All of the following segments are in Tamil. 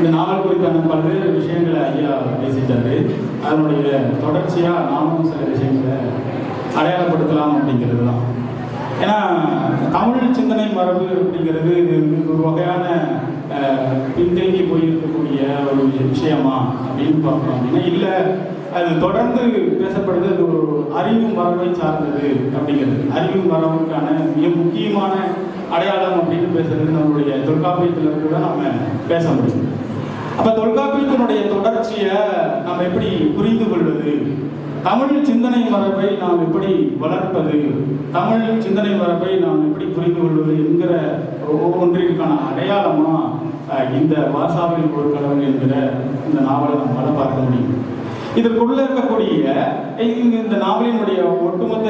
இந்த நாவல் குறித்தான பல்வேறு விஷயங்களை ஐயா பேசிட்டாரு. அதனுடைய தொடர்ச்சியாக நாமும் சில விஷயங்களை அடையாளப்படுத்தலாம் அப்படிங்கிறது தான் ஏன்னா தமிழ் சிந்தனை மரபு அப்படிங்கிறது இது ஒரு வகையான பின்தங்கி போயிருக்கக்கூடிய ஒரு விஷயமா அப்படின்னு பார்க்கணும் அப்படின்னா இல்லை அது தொடர்ந்து பேசப்படுது அது ஒரு அறிவு மரபை சார்ந்தது அப்படிங்கிறது. அறிவு மரபுக்கான மிக முக்கியமான அடையாளம் அப்படின்னு பேசுறது நம்மளுடைய தொல்காப்பியத்தில் கூட நம்ம பேச முடியும். அப்ப தொல்காப்பியத்தினுடைய தொடர்ச்சியை நாம் எப்படி புரிந்து கொள்வது? தமிழ் சிந்தனை மரபை நாம் எப்படி வளர்ப்பது? தமிழ் சிந்தனை மரபை நாம் எப்படி புரிந்து கொள்வது என்கிற ஒவ்வொன்றிற்கான ஒன்றிற்கான அடையாளமா இந்த வாசாவில் ஒரு கடவுள் என்கிற இந்த நாவலை நம்மளால் பார்க்க முடியும். இதற்குள்ள இருக்கக்கூடிய இந்த நாவலினுடைய ஒட்டுமொத்த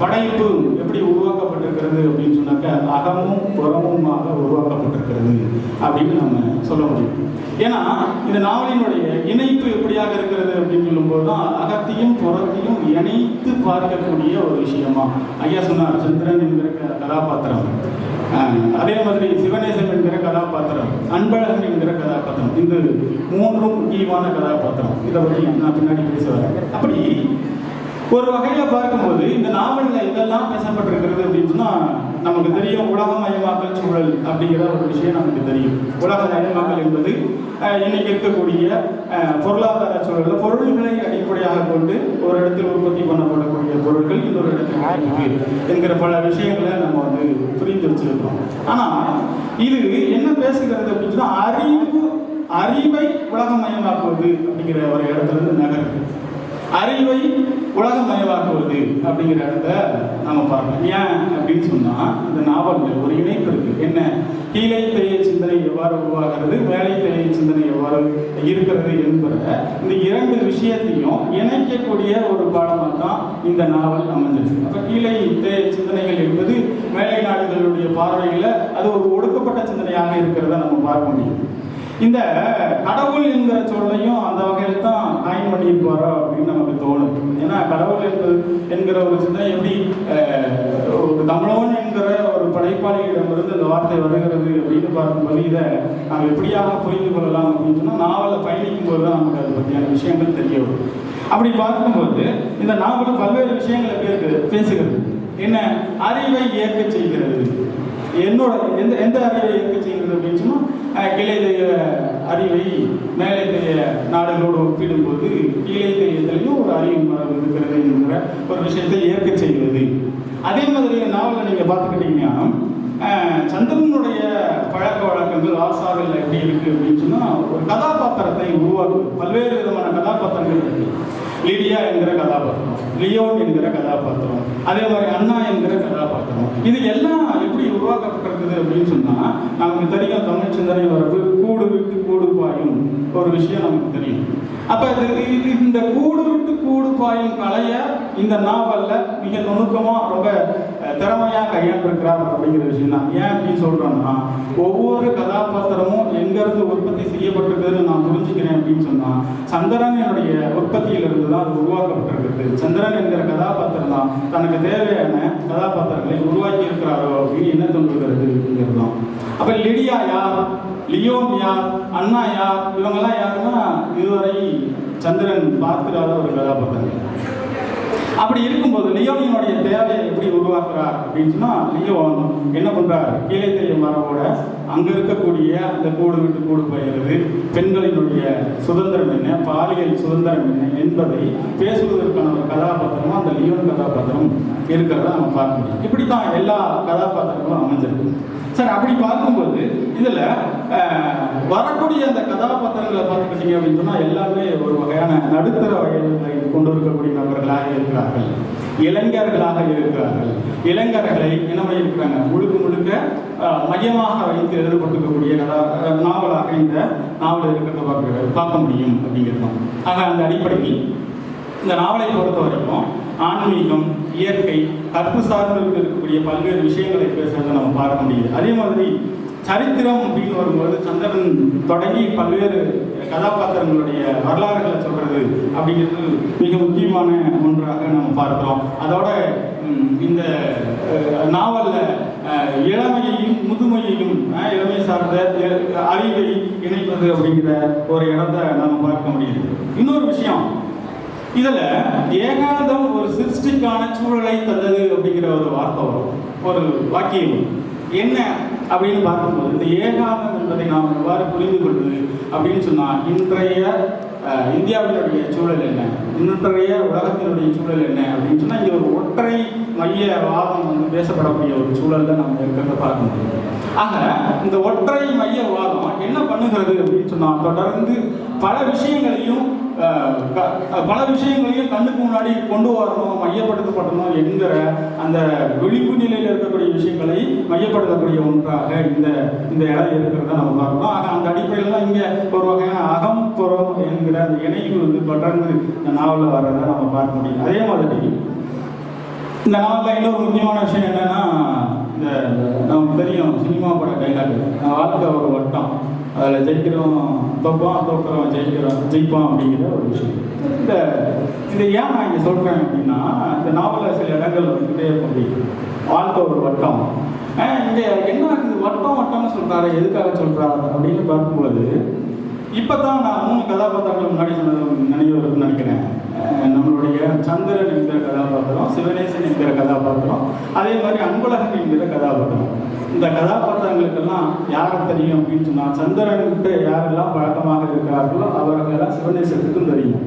படைப்பு எப்படி உருவாக்கப்பட்டிருக்கிறது அப்படின்னு சொன்னாக்க அகமும் புறமுமாக உருவாக்கப்பட்டிருக்கிறது அப்படின்னு நம்ம சொல்ல முடியும். ஏன்னா இந்த நாவலினுடைய இணைப்பு எப்படியாக இருக்கிறது அப்படின்னு சொல்லும்போது தான் அகத்தையும் புறத்தையும் இணைத்து பார்க்கக்கூடிய ஒரு விஷயமா. ஐயா சொன்னார் சந்திரன் என்கிற கதாபாத்திரம். அதே மாதிரி சிவநேசன் என்கிற கதாபாத்திரம் அன்பழகன் என்கிற கதாபாத்திரம் இந்த மூன்றும் முக்கியமான கதாபாத்திரம். இதை பற்றி நான் பின்னாடி பேசுவேன் அப்படி ஒரு வகையில பார்க்கும்போது இந்த நாவல்ல இதெல்லாம் பேசப்பட்டிருக்கிறது அப்படின்னு சொன்னா நமக்கு தெரியும் உலகமயமாக்கல் சூழல் அப்படிங்கிற ஒரு விஷயம் நமக்கு தெரியும். உலகமயமாக்கல் என்பது இன்னைக்கு இருக்கக்கூடிய பொருளாதார சூழல்ல பொருள்களை அடிப்படையாக கொண்டு ஒரு இடத்தில் உற்பத்தி பண்ணப்படக்கூடிய பொருட்கள் இன்னொரு இடத்தில் என்கிற பல விஷயங்களை நம்ம வந்து புரிந்து வச்சிருக்கோம் ஆனா இது என்ன பேசுகிறது அப்படின்னு சொன்னால் அறிவு அறிவை உலகமயமாக்குவது அப்படிங்கிற ஒரு இடத்துல இருந்து நகருது. அறிவை உலகமயமாக்குவது அப்படிங்கிற இடத்த நம்ம பார்க்கணும். ஏன் அப்படின்னு சொன்னா இந்த நாவல்கள் ஒரு இணைப்பு இருக்கு. என்ன? கீழே தெரிய சிந்தனை எவ்வாறு உருவாகிறது வேலை தெரிய சிந்தனை எவ்வாறு இருக்கிறது என்பத இந்த இரண்டு விஷயத்தையும் இணைக்கக்கூடிய ஒரு பாடமாக தான் இந்த நாவல் அமைஞ்சிருக்கு. அப்ப கீழே தேய சிந்தனைகள் என்பது மேலை நாடுகளுடைய பார்வையில் அது ஒரு ஒடுக்கப்பட்ட சிந்தனையாக இருக்கிறத நம்ம பார்க்க முடியும். இந்த கடவுள் என்கிற சொல்லையும் அந்த வகையில் தான் காயின் பண்ணியிருப்பாரோ அப்படின்னு தோணும். ஏன்னா கடவுள் என்பது என்கிற ஒரு சிந்தனை எப்படி ஒரு தமிழன் என்கிற ஒரு படைப்பாளியிடமிருந்து இந்த வார்த்தை வருகிறது அப்படின்னு பார்க்கும்போது இதை நாம் எப்படியாக புரிந்து கொள்ளலாம் அப்படின்னு சொன்னால் நாவலில் பயணிக்கும் போது தான் நமக்கு அதை பற்றியான விஷயங்கள் தெரிய வரும். அப்படி பார்க்கும்போது இந்த நாவல் பல்வேறு விஷயங்களை பேருக்கு பேசுகிறது. என்ன? அறிவை ஏற்க செய்கிறது. என்னோட எந்த எந்த அறிவை இயக்க செய்கிறது அப்படின்னு சொன்னால் அஹ், கிளை தெய்வ அறிவை மேலே நாடுகளோடு ஒப்பிடும்போது கீழே ஒரு அறிவு மரபு இருக்கிறது என்கிற ஒரு விஷயத்தை ஏற்க செய்வது அதே மாதிரி நாவலில் நீங்கள் பார்த்துக்கிட்டீங்கன்னா சந்திரனுடைய பழக்க வழக்கங்கள் ஆசாவில் எப்படி இருக்குது அப்படின்னு சொன்னால் ஒரு கதாபாத்திரத்தை உருவாக்கும் பல்வேறு விதமான கதாபாத்திரங்கள் இருக்கு. லிடியா என்கிற கதாபாத்திரம் லியோன் என்கிற கதாபாத்திரம் அதே மாதிரி அண்ணா என்கிற கதாபாத்திரம் இது எல்லாம் உருவாக்கப்பட்டிருக்குது அப்படின்னு சொன்னா நமக்கு தெரியும் தமிழ் சிந்தனை வரப்பு கூடு விட்டு கூடு பாயும். ஒரு விஷயம் நமக்கு தெரியும். அப்ப இது இது- இந்த கூடு விட்டு கூடு பாயும் கலைய இந்த நாவல்ல மிக நுணுக்கமா ரொம்ப திறமையாக திறமையா கையாண்டிருக்கிறார் அப்படிங்கிற விஷயம் தான் ஏன் அப்படின்னு சொல்றோம்னா ஒவ்வொரு கதாபாத்திரமும் எங்கேருந்து உற்பத்தி செய்யப்பட்டிருக்குதுன்னு நான் புரிஞ்சுக்கிறேன் அப்படின்னு சொன்னால் சந்திரன் என்னுடைய உற்பத்தியிலிருந்து தான் அது உருவாக்கப்பட்டிருக்கிறது. சந்திரன் என்கிற கதாபாத்திரம் தான். தனக்கு தேவையான கதாபாத்திரங்களை உருவாக்கி இருக்கிறாரோ அப்படின்னு என்ன தோன்றுகிறது அப்படிங்கிறது தான் அப்போ லிடியா யார்? லியோன் யார்? அண்ணா யார்? இவங்கெல்லாம் யாருன்னா இதுவரை சந்திரன் பார்க்கிறாத ஒரு கதாபாத்திரம் அப்படி இருக்கும்போது லியோனியனுடைய தேவையை எப்படி உருவாக்குறார் அப்படின்னு சொன்னால் லியோன் என்ன பண்ணுறாரு கீழே தெரிய மரவோட அங்கே இருக்கக்கூடிய அந்த கூடு விட்டு கூடு பயிறது பெண்களினுடைய சுதந்திரம் என்ன பாலியல் சுதந்திரம் என்ன என்பதை பேசுவதற்கான ஒரு கதாபாத்திரமும் அந்த லியோன் கதாபாத்திரம் இருக்கிறத நம்ம பார்க்க முடியும். இப்படித்தான் எல்லா கதாபாத்திரங்களும் அமைஞ்சிருக்கு. சார் அப்படி பார்க்கும்போது இதில் வரக்கூடிய அந்த கதாபாத்திரங்களை பார்த்துக்கிட்டீங்க அப்படின்னு சொன்னால் எல்லாமே ஒரு வகையான நடுத்தர வகையில் கொண்டு இருக்கக்கூடிய நபர்களாக இருக்கிறார்கள். இளைஞர்களாக இருக்கிறார்கள். இளைஞர்களை என்னமே இருக்கிறாங்க முழுக்க முழுக்க மையமாக வைத்து எழுதப்பட்டிருக்கக்கூடிய நாவலாக இந்த நாவல் இருக்கிறத பார்க்க பார்க்க முடியும் அப்படிங்கிறது தான். ஆக அந்த அடிப்படையில் இந்த நாவலை பொறுத்த வரைக்கும் ஆன்மீகம் இயற்கை கற்பு சார்ந்து இருக்கக்கூடிய பல்வேறு விஷயங்களை பேசுறதை நம்ம பார்க்க முடியுது. அதே மாதிரி சரித்திரம் அப்படின்னு வரும்போது சந்திரன் தொடங்கி பல்வேறு கதாபாத்திரங்களுடைய வரலாறுகளை சொல்றது அப்படிங்கிறது மிக முக்கியமான ஒன்றாக நம்ம பார்க்கிறோம். அதோட இந்த நாவலில் இளமையையும் முதுமையையும் இளமை சார்ந்த அறிவை இணைப்பது அப்படிங்கிற ஒரு இடத்தை நம்ம பார்க்க முடியுது. இன்னொரு விஷயம் இதுல ஏகாந்தம் ஒரு சிருஷ்டிக்கான சூழலை தந்தது அப்படிங்கிற ஒரு வார்த்தை வரும். ஒரு வாக்கியம். என்ன அப்படின்னு பார்க்கும்போது இந்த ஏகாந்தம் என்பதை நாம் எவ்வாறு புரிந்து கொள்வது அப்படின்னு சொன்னால் இன்றைய இந்தியாவினுடைய சூழல் என்ன? இன்றைய உலகத்தினுடைய சூழல் என்ன அப்படின்னு சொன்னால் இங்கே ஒரு ஒற்றை மைய வாதம் வந்து பேசப்படக்கூடிய ஒரு சூழல்ல நம்ம இருக்கிறத பார்க்க முடியும் ஆக இந்த ஒற்றை மைய வாதம் என்ன பண்ணுகிறது அப்படின்னு சொன்னால் தொடர்ந்து பல விஷயங்களையும் க- பல விஷயங்களையும் கண்ணுக்கு முன்னாடி கொண்டு வரணும் மையப்படுத்தப்படணும் என்கிற அந்த விழிப்பு நிலையில் இருக்கக்கூடிய விஷயங்களை மையப்படுத்தக்கூடிய ஒன்றாக இந்த இந்த இடம் இருக்கிறத நம்ம பார்க்கணும். ஆக அந்த அடிப்படையில் தான் இங்கே ஒரு வகையான அகம் புறம் என்கிற அந்த இணைவு வந்து தொடர்ந்து நாவலில் வர்றதை நம்ம பார்க்க முடியும். அதே மாதிரி இந்த நாவலில் இன்னொரு முக்கியமான விஷயம் என்னன்னா இந்த நமக்கு தெரியும் சினிமா பட டைலாக் வாழ்க்கை ஒரு வட்டம். அதில் ஜெயிக்கிறோம் தோப்பான் தோக்கிறோம் ஜெயிக்கிறோம் ஜெயிப்பான் அப்படிங்கிற ஒரு விஷயம். இந்த இதை ஏன் நான் இங்கே சொல்கிறேன் அப்படின்னா இந்த நாவலில் சில இடங்கள் வந்துகிட்டே இருக்க முடியும் வாழ்க்கை ஒரு வட்டம். இந்த என்ன ஆகுது வட்டம் வட்டம்னு சொல்கிறாரு எதுக்காக சொல்கிறாரு அப்படின்னு பார்க்கும்பொழுது இப்போ தான் நான் மூணு கதாபாத்திரங்கள் முன்னாடி சொன்னது நினைவு இருக்குன்னு நினைக்கிறேன் நம்மளுடைய சந்திரன் என்கிற கதாபாத்திரம் சிவனேசன் என்கிற கதாபாத்திரம் அதே மாதிரி அன்பழகன் என்கிற கதாபாத்திரம். இந்த கதாபாத்திரங்களுக்கெல்லாம் யாரை தெரியும் அப்படின்னு சொன்னால் சந்திரன்கிட்ட யாரெல்லாம் பழக்கமாக இருக்கிறார்களோ அவர்களெல்லாம் சிவனேசத்துக்கும் தெரியும்.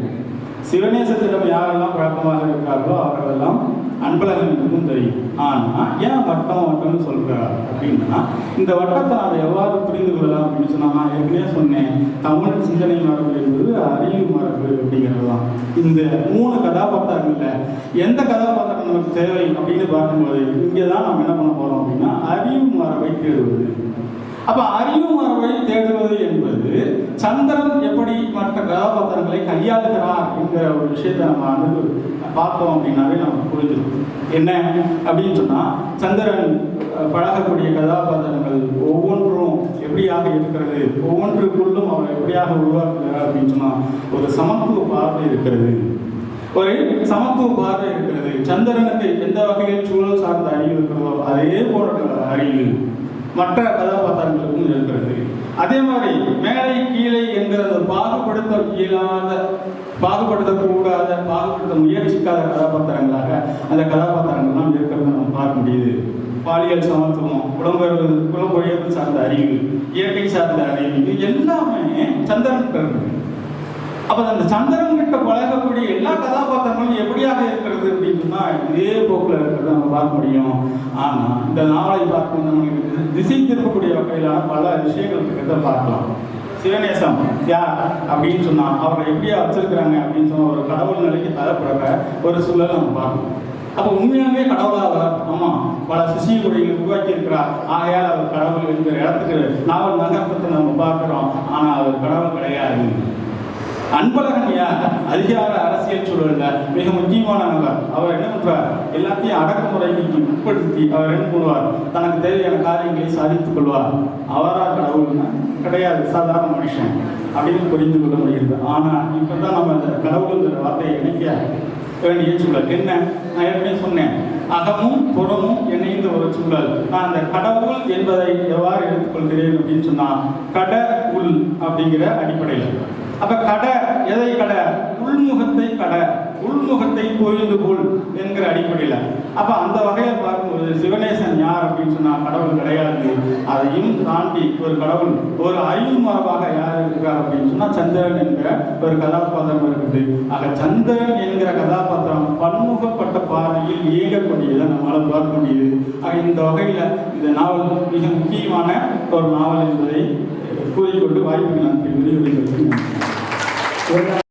சிவனேசத்திடம் யாரெல்லாம் பழக்கமாக இருக்கிறார்களோ அவர்களெல்லாம் அன்பழகனுக்கும் தெரியும். ஆனால் ஏன் வட்டம் வட்டம்னு சொல்கிறார் அப்படின்னா இந்த வட்டத்தை அதை எவ்வாறு புரிந்து கொள்ளலாம் அப்படின்னு சொன்னால் நான் ஏற்கனவே சொன்னேன் தமிழ் சிந்தனை மரபு என்பது அறிவு மரபு அப்படிங்கிறது தான் இந்த மூணு கதாபாத்திரங்களில் எந்த கதாபாத்திரம் நமக்கு தேவை அப்படின்னு பார்க்கும்போது இங்கே தான் நம்ம என்ன பண்ண போகிறோம் அப்படின்னா அறிவு மரபை தேடுவது. அப்போ அறிவு மரபை தேடுவது என்பது சந்திரன் எப்படி மற்ற கதாபாத்திரங்களை கையாளுகிறார் என்கிற ஒரு விஷயத்தை நம்ம அணுகு பார்த்தோம் அப்படின்னாவே நமக்கு புரிஞ்சிடும். என்ன? அப்படின்னு சொன்னால் சந்திரன் பழகக்கூடிய கதாபாத்திரங்கள் ஒவ்வொன்றும் எப்படியாக இருக்கிறது? ஒவ்வொன்றுக்குள்ளும் அவர் எப்படியாக உருவாக்குகிறார் அப்படின்னு சொன்னால் ஒரு சமத்துவ பார்வை இருக்கிறது. ஒரு சமத்துவ பார்வை இருக்கிறது. சந்திரனுக்கு எந்த வகையில் சூழல் சார்ந்த அறிவு இருக்கிறதோ அதே போன்ற அறிவு மற்ற கதாபாத்திரங்களுக்கும் இருக்கிறது. அதே மாதிரி மேலை கீழே என்கிற பாகுபடுத்த கீழாத பாகுபடுத்தக்கூடாத பாகுபடுத்த முயற்சிக்காத கதாபாத்திரங்களாக அந்த கதாபாத்திரங்கள்லாம் இருக்கிறத நம்ம பார்க்க முடியுது. பாலியல் சமத்துவம் புலம்பெயர்வு புலம்பெயர்வு சார்ந்த அறிவு இயற்கை சார்ந்த அறிவு எல்லாமே சந்திரன் இருக்கு அப்போ அந்த சந்திரன் கிட்ட பழகக்கூடிய எல்லா கதாபாத்திரங்களும் எப்படியாக இருக்கிறது அப்படின்னு சொன்னால் இதே போக்கில் இருக்கிறத நம்ம பார்க்க முடியும். ஆனால் இந்த நாவலை பார்க்கும் நம்மளுக்கு திசை திருப்பக்கூடிய வகையிலான பல விஷயங்கள் இருக்கிறத பார்க்கலாம். சிவநேசம் யார் அப்படின்னு சொன்னால் அவரை எப்படியா வச்சிருக்கிறாங்க அப்படின்னு சொன்னால் ஒரு கடவுள் நிலைக்கு தரப்படுற ஒரு சூழலை நம்ம பார்க்கணும். அப்போ உண்மையாகவே கடவுளாக ஆமாம் பல சிசிய உருவாக்கி இருக்கிறார் ஆகையால் அவர் கடவுள் என்கிற இடத்துக்கு நாவல் நகர்த்தத்தை நம்ம பார்க்குறோம். ஆனால் அவர் கடவுள் கிடையாது. அன்பழகன் யார் அதிகார அரசியல் சூழல்ல மிக முக்கியமானவர் அவர் என்ன பண்றார்? எல்லாத்தையும் அடக்குமுறைக்கு உட்படுத்தி அவர் என்ன பண்ணுவார் தனக்கு தேவையான காரியங்களை சாதித்துக் கொள்வார். அவரா கடவுள்னா? கிடையாது. சாதாரண மனுஷன். அப்படின்னு புரிந்து கொள்ள முடிகிறது. ஆனா இப்பதான் நம்ம இந்த கடவுளுங்கிற வார்த்தையை இணைக்க வேண்டிய சூழல். என்ன? நான் ஏற்கனவே சொன்னேன். அகமும் புறமும் இணைந்த ஒரு சூழல். நான் அந்த கடவுள் என்பதை எவ்வாறு எடுத்துக்கொள்கிறேன் அப்படின்னு சொன்னால் கட உள் அப்படிங்கிற அடிப்படையில். அப்ப கடை எதை கடை? உள்முகத்தை கடை. உள்முகத்தை பொழிந்து கொள் என்கிற அடிப்படையில். அப்ப அந்த வகையை பார்க்கும்போது சிவனேசன் யார் அப்படின்னு சொன்னா கடவுள் கிடையாது. அதையும் தாண்டி ஒரு கடவுள் ஒரு அறிவு மரபாக யார் இருக்கிறார் அப்படின்னு சொன்னா சந்திரன் என்கிற ஒரு கதாபாத்திரம் இருக்குது. ஆக சந்திரன் என்கிற கதாபாத்திரம் பன்முகப்பட்ட பார்வையில் இயங்கக்கூடியதை நம்மளால பார்க்க முடியுது. ஆக இந்த வகையில இந்த நாவல் மிக முக்கியமான ஒரு நாவல் என்பதை கூறிக்கொண்டு வாய்ப்புக்கு நான் விரிவுரைகளுக்கு நன்றி.